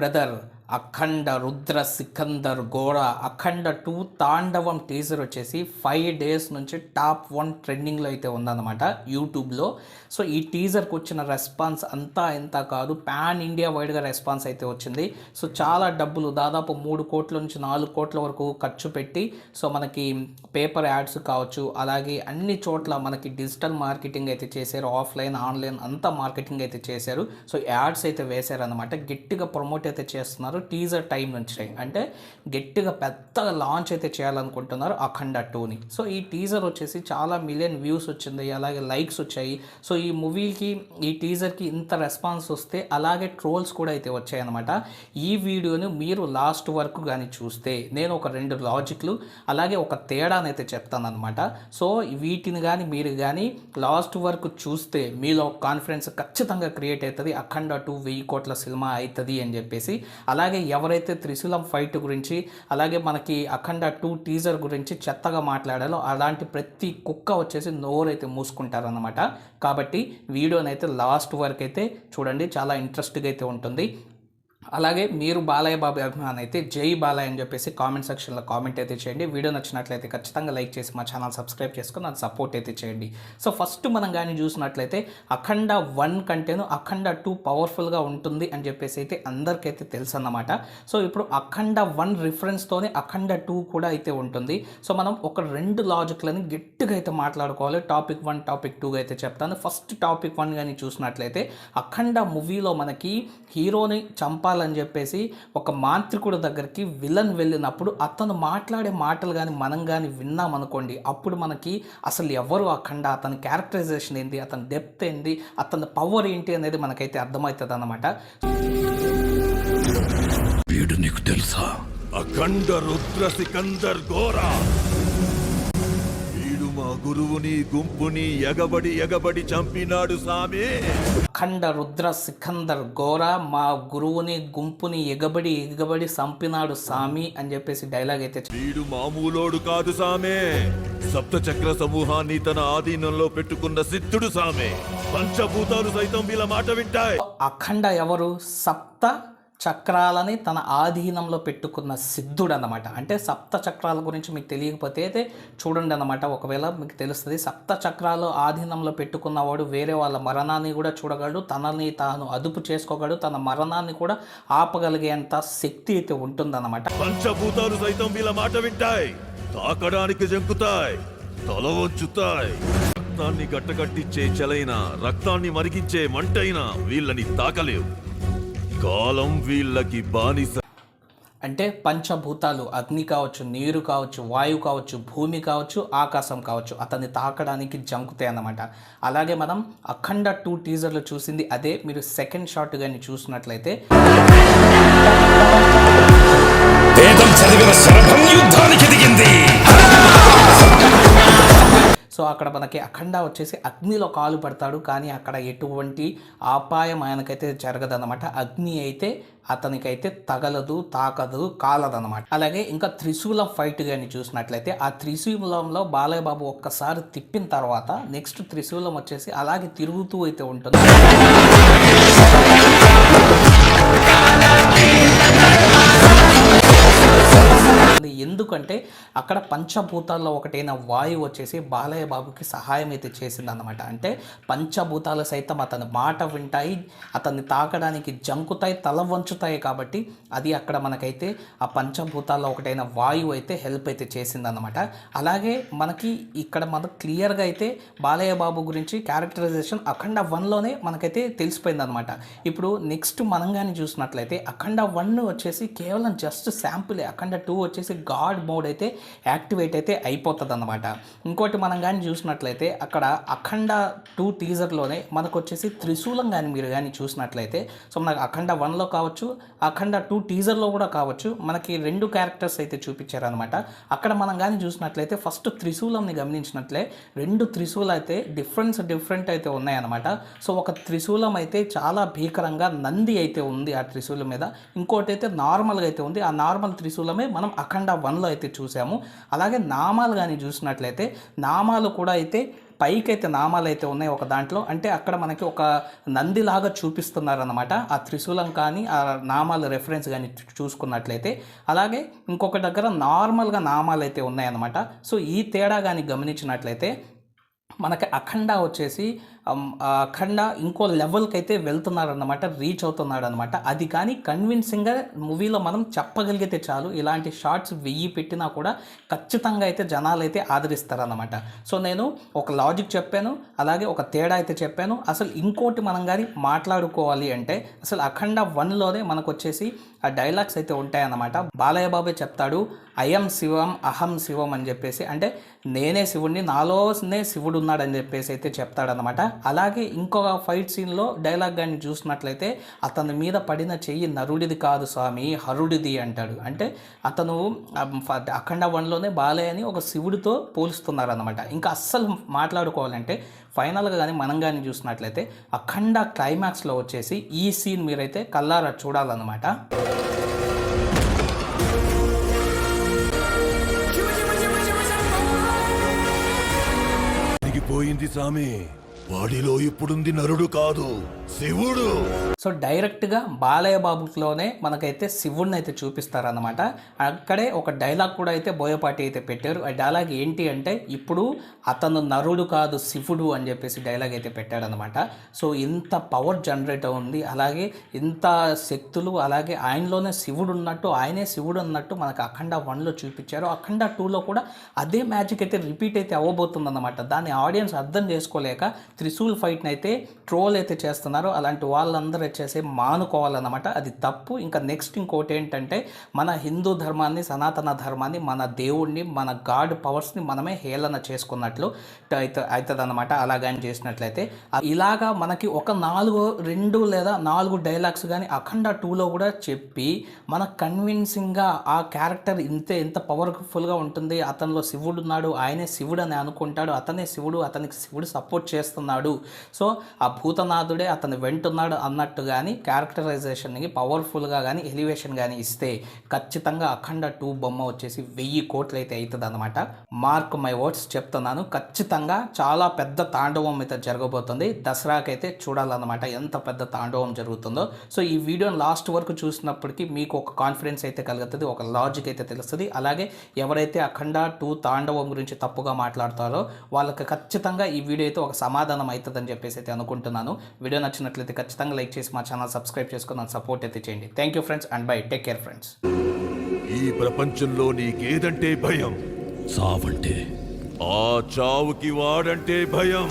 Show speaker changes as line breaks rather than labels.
brother అఖండ రుద్ర సికందర్ గోడ Akhanda two తాండవం teaser వచ్చేసి ఫైవ్ డేస్ నుంచి టాప్ వన్ ట్రెండింగ్లో అయితే ఉందన్నమాట యూట్యూబ్లో. సో ఈ టీజర్కి వచ్చిన రెస్పాన్స్ అంతా ఎంత కాదు పాన్ ఇండియా వైడ్గా రెస్పాన్స్ అయితే వచ్చింది. సో చాలా డబ్బులు దాదాపు మూడు కోట్ల నుంచి నాలుగు కోట్ల వరకు ఖర్చు పెట్టి సో మనకి పేపర్ యాడ్స్ కావచ్చు అలాగే అన్ని చోట్ల మనకి డిజిటల్ మార్కెటింగ్ అయితే చేశారు ఆఫ్లైన్ ఆన్లైన్ అంతా మార్కెటింగ్ అయితే చేశారు. సో యాడ్స్ అయితే వేశారు అనమాట గట్టిగా ప్రమోట్ అయితే చేస్తున్నారు టీజర్ టైం నుంచి అంటే గట్టిగా పెద్దగా లాంచ్ అయితే చేయాలనుకుంటున్నారు అఖండ టూని. సో ఈ టీజర్ వచ్చేసి చాలా మిలియన్ వ్యూస్ వచ్చింది. అలాగే లైక్స్ వచ్చాయి. సో ఈ మూవీకి ఈ టీజర్కి ఇంత రెస్పాన్స్ వస్తే అలాగే ట్రోల్స్ కూడా అయితే వచ్చాయి అనమాట ఈ వీడియోని మీరు లాస్ట్ వరకు కానీ చూస్తే నేను ఒక రెండు లాజిక్లు అలాగే ఒక తేడానైతే చెప్తాను సో వీటిని కానీ మీరు కానీ లాస్ట్ వరకు చూస్తే మీలో కాన్ఫిడెన్స్ ఖచ్చితంగా క్రియేట్ అవుతుంది. అఖండ టూ వెయ్యి కోట్ల సినిమా అవుతుంది అని చెప్పేసి. అలాగే అలాగే ఎవరైతే త్రిశూలం ఫైట్ గురించి అలాగే మనకి అఖండ టూ టీజర్ గురించి చెత్తగా మాట్లాడాలో అలాంటి ప్రతి కుక్క వచ్చేసి నోరైతే మూసుకుంటారనమాట కాబట్టి వీడియోనైతే లాస్ట్ వరకు అయితే చూడండి చాలా ఇంట్రెస్ట్గా అయితే ఉంటుంది. అలాగే మీరు బాలయ్య బాబు అభిమాన్ అయితే జై బాలయ్య అని చెప్పేసి కామెంట్ సెక్షన్లో కామెంట్ అయితే చేయండి. వీడియో నచ్చినట్లయితే ఖచ్చితంగా లైక్ చేసి మా ఛానల్ సబ్స్క్రైబ్ చేసుకుని నాకు సపోర్ట్ అయితే చేయండి. సో ఫస్ట్ మనం కానీ చూసినట్లయితే అఖండ వన్ కంటేను అఖండ టూ పవర్ఫుల్గా ఉంటుంది అని చెప్పేసి అయితే అందరికైతే తెలుసు అన్నమాట సో ఇప్పుడు అఖండ వన్ రిఫరెన్స్తోనే అఖండ టూ కూడా అయితే ఉంటుంది. సో మనం ఒక రెండు లాజిక్లని గట్టిగా అయితే మాట్లాడుకోవాలి. టాపిక్ వన్ టాపిక్ టూ అయితే చెప్తాను. ఫస్ట్ టాపిక్ వన్ కానీ చూసినట్లయితే అఖండ మూవీలో మనకి హీరోని చంపాలి చంపాలని చెప్పేసి ఒక మాంత్రికుడు దగ్గరికి విలన్ వెళ్ళినప్పుడు అతను మాట్లాడే మాటలు కానీ మనం కానీ విన్నామనుకోండి అప్పుడు మనకి అసలు ఎవరు అఖండ అతని క్యారెక్టరైజేషన్ ఏంటి అతని డెప్త్ ఏంటి అతని పవర్ ఏంటి అనేది మనకైతే అర్థమవుతుంది అన్నమాట
వీడు నీకు తెలుసా?
అఖండ రుద్ర సికందర్ ఘోర. గురువుని గుంపుని ఎగబడి ఎగబడి చంపినాడు సామి.
అఖండ రుద్ర సికందర్ గోర మా గురువుని గుంపుని ఎగబడి ఎగబడి సంపినాడు సామి అని చెప్పేసి డైలాగ్ అయితే
వీడు మామూలోడు కాదు సామే. సప్త చక్ర సమూహాన్ని తన ఆధీనంలో పెట్టుకున్న సిద్ధుడు సామే. పంచభూతాలు సైతం వీళ్ళ మాట వింటాయి.
అఖండ ఎవరు? సప్త చక్రాలని తన ఆధీనంలో పెట్టుకున్న సిద్ధుడు అనమాట అంటే సప్త చక్రాల గురించి మీకు తెలియకపోతే అయితే చూడండి అనమాట ఒకవేళ మీకు తెలుస్తుంది సప్త చక్రాలు ఆధీనంలో పెట్టుకున్నవాడు వేరే వాళ్ళ మరణాన్ని కూడా చూడగలడు. తనని తాను అదుపు చేసుకోగలడు. తన మరణాన్ని కూడా ఆపగలిగేంత శక్తి అయితే ఉంటుందన్నమాట.
పంచభూతాలు సైతం వీళ్ళ మాట వింటాయి. తాకడానికి జంకుతాయి. తల వంచుతాయి. రక్తాన్ని గట్టగట్టించే చలైన రక్తాన్ని మరిగించే మంటైనా వీళ్ళని తాకలేవు. కాలం వీళ్ళకి బానిస
అంటే పంచభూతాలు అగ్ని కావచ్చు నీరు కావచ్చు వాయువు కావచ్చు భూమి కావచ్చు ఆకాశం కావచ్చు అతన్ని తాకడానికి జంకుతాయి అన్నమాట. అలాగే మనం అఖండ టూ టీజర్లు చూసింది అదే. మీరు సెకండ్ షాట్ కానీ చూసినట్లయితే
చదివిన యుద్ధానికి దిగింది
సో అక్కడ మనకి అఖండ వచ్చేసి అగ్నిలో కాలు పడతాడు. కానీ అక్కడ ఎటువంటి అపాయం ఆయనకైతే జరగదన్నమాట. అగ్ని అయితే అతనికైతే తగలదు తాకదు కాలదన్నమాట. అలాగే ఇంకా త్రిశూలం ఫైట్ కానీ చూసినట్లయితే ఆ త్రిశూలంలో బాలయ్యబాబు ఒక్కసారి తిప్పిన తర్వాత నెక్స్ట్ త్రిశూలం వచ్చేసి అలాగే తిరుగుతూ అయితే ఉంటుంది. అక్కడ పంచభూతాల్లో ఒకటైన వాయువు వచ్చేసి బాలయ్య బాబుకి సహాయం అయితే చేసిందన్నమాట. అంటే పంచభూతాలు సైతం అతని మాట వింటాయి అతన్ని తాకడానికి జంకుతాయి తల వంచుతాయి కాబట్టి అది అక్కడ మనకైతే ఆ పంచభూతాల్లో ఒకటైన వాయువు అయితే హెల్ప్ అయితే చేసిందనమాట అలాగే మనకి ఇక్కడ మనకు క్లియర్గా అయితే బాలయ్య బాబు గురించి క్యారెక్టరైజేషన్ అఖండ వన్లోనే మనకైతే తెలిసిపోయిందనమాట ఇప్పుడు నెక్స్ట్ మనం కానీ చూసినట్లయితే అఖండ వన్ వచ్చేసి కేవలం జస్ట్ శాంపులే అఖండ టూ వచ్చేసి గాడ్ మోడ్ అయితే యాక్టివేట్ అయితే అయిపోతుంది అనమాట ఇంకోటి మనం కానీ చూసినట్లయితే అక్కడ అఖండ టూ టీజర్లోనే మనకు వచ్చేసి త్రిశూలం కానీ మీరు కానీ చూసినట్లయితే సో మనకు అఖండ వన్లో కావచ్చు అఖండ టూ టీజర్లో కూడా కావచ్చు మనకి రెండు క్యారెక్టర్స్ అయితే చూపించారనమాట అక్కడ మనం కానీ చూసినట్లయితే ఫస్ట్ త్రిశూలంని గమనించినట్లే రెండు త్రిశూలు అయితే డిఫరెన్స్ డిఫరెంట్ అయితే ఉన్నాయన్నమాట. సో ఒక త్రిశూలం అయితే చాలా భీకరంగా నంది అయితే ఉంది ఆ త్రిశూలం మీద. ఇంకోటి అయితే నార్మల్గా అయితే ఉంది. ఆ నార్మల్ త్రిశూలమే మనం అఖండ వన్లో అయితే చూసాము. అలాగే నామాలు కానీ చూసినట్లయితే నామాలు కూడా అయితే పైకి అయితే నామాలు అయితే ఉన్నాయి ఒక దాంట్లో. అంటే అక్కడ మనకి ఒక నందిలాగా చూపిస్తున్నారు అనమాట ఆ త్రిశూలం కానీ ఆ నామాల రెఫరెన్స్ కానీ చూసుకున్నట్లయితే. అలాగే ఇంకొక దగ్గర నార్మల్గా నామాలు అయితే ఉన్నాయన్నమాట. సో ఈ తేడా కానీ గమనించినట్లయితే మనకి అఖండ వచ్చేసి అఖండ ఇంకో లెవెల్కి అయితే వెళ్తున్నాడనమాట రీచ్ అవుతున్నాడనమాట అది కానీ కన్విన్సింగ్గా మూవీలో మనం చెప్పగలిగితే చాలు ఇలాంటి షార్ట్స్ వెయ్యి పెట్టినా కూడా ఖచ్చితంగా అయితే జనాలు అయితే ఆదరిస్తారనమాట సో నేను ఒక లాజిక్ చెప్పాను అలాగే ఒక తేడా అయితే చెప్పాను. అసలు ఇంకోటి మనం కానీ మాట్లాడుకోవాలి అంటే అసలు అఖండ వన్లోనే మనకు వచ్చేసి ఆ డైలాగ్స్ అయితే ఉంటాయన్నమాట. బాలయ్య బాబే చెప్తాడు అయం శివం అహం శివం అని చెప్పేసి. అంటే నేనే శివుడిని నాలోనే శివుడు ఉన్నాడని చెప్పేసి అయితే చెప్తాడనమాట అలాగే ఇంకొక ఫైట్ సీన్లో డైలాగ్ కానీ చూసినట్లయితే అతని మీద పడిన చెయ్యి నరుడిది కాదు స్వామి హరుడిది అంటాడు. అంటే అతను అఖండ వన్లోనే బాలయ్యని ఒక శివుడితో పోలుస్తున్నారు అనమాట ఇంకా అస్సలు మాట్లాడుకోవాలంటే ఫైనల్గా కానీ మనం కానీ చూసినట్లయితే అఖండ క్లైమాక్స్లో వచ్చేసి ఈ సీన్ మీరైతే కల్లారా చూడాలన్నమాట.
పోయింది సామి వాడిలో ఇప్పుడుంది నరుడు కాదు శివుడు.
సో డైరెక్ట్గా బాలయ్య బాబులోనే మనకైతే శివుడిని అయితే చూపిస్తారన్నమాట. అక్కడే ఒక డైలాగ్ కూడా అయితే బోయపాటి అయితే పెట్టారు. ఆ డైలాగ్ ఏంటి అంటే ఇప్పుడు అతను నరుడు కాదు శివుడు అని చెప్పేసి డైలాగ్ అయితే పెట్టాడనమాట సో ఇంత పవర్ జనరేట్ ఉంది అలాగే ఇంత శక్తులు అలాగే ఆయనలోనే శివుడు ఉన్నట్టు ఆయనే శివుడు అన్నట్టు మనకు అఖండ వన్లో చూపించారు. అఖండ టూలో కూడా అదే మ్యాజిక్ అయితే రిపీట్ అయితే అవ్వబోతుంది అనమాట దాన్ని ఆడియన్స్ అర్థం చేసుకోలేక త్రిశూల్ ఫైట్ని అయితే ట్రోల్ అయితే చేస్తున్నారు. అలాంటి వాళ్ళందరూ వచ్చేసి మానుకోవాలన్నమాట. అది తప్పు. ఇంకా నెక్స్ట్ ఇంకోటి ఏంటంటే మన హిందూ ధర్మాన్ని సనాతన ధర్మాన్ని మన దేవుణ్ణి మన గాడ్ పవర్స్ని మనమే హేళన చేసుకున్నట్లు అయితే అవుతుంది అనమాట అలాగని చేసినట్లయితే ఇలాగా మనకి ఒక నాలుగు రెండు లేదా నాలుగు డైలాగ్స్ కానీ అఖండ టూలో కూడా చెప్పి మన కన్విన్సింగ్గా ఆ క్యారెక్టర్ ఇంతే ఎంత పవర్ఫుల్గా ఉంటుంది. అతనిలో శివుడు ఉన్నాడు ఆయనే శివుడు అని అనుకుంటాడు. అతనే శివుడు. అతనికి శివుడు సపోర్ట్ చేస్తున్నాడు. సో ఆ భూతనాథుడే అతను వెంటున్నాడు అన్నట్టు కానీ క్యారెక్టరైజేషన్కి పవర్ఫుల్గా కానీ ఎలివేషన్ కానీ ఇస్తే ఖచ్చితంగా అఖండ టూ బొమ్మ వచ్చేసి వెయ్యి కోట్లు అయితే అవుతుంది అనమాట మార్క్ మై వర్డ్స్ చెప్తున్నాను. ఖచ్చితంగా చాలా పెద్ద తాండవం అయితే జరగబోతుంది. దసరాకైతే చూడాలన్నమాట ఎంత పెద్ద తాండవం జరుగుతుందో. సో ఈ వీడియోని లాస్ట్ వరకు చూసినప్పటికీ మీకు ఒక కాన్ఫిడెన్స్ అయితే కలుగుతుంది ఒక లాజిక్ అయితే తెలుస్తుంది. అలాగే ఎవరైతే అఖండ టూ తాండవం గురించి తప్పుగా మాట్లాడతారో వాళ్ళకి ఖచ్చితంగా ఈ వీడియో అయితే ఒక సమాధానం అవుతుందని చెప్పేసి అయితే అనుకుంటున్నాను. వీడియో నచ్చినట్లయితే ఖచ్చితంగా లైక్ చేసి మా ఛానల్ సబ్స్క్రైబ్ చేసుకుని నాకు సపోర్ట్ అయితే చేయండి. Thank you friends and bye take care friends
ఈ ప్రపంచంలో నీకేదంటే భయం?
సావంటే
ఆ చావుకి వాడంటే భయం.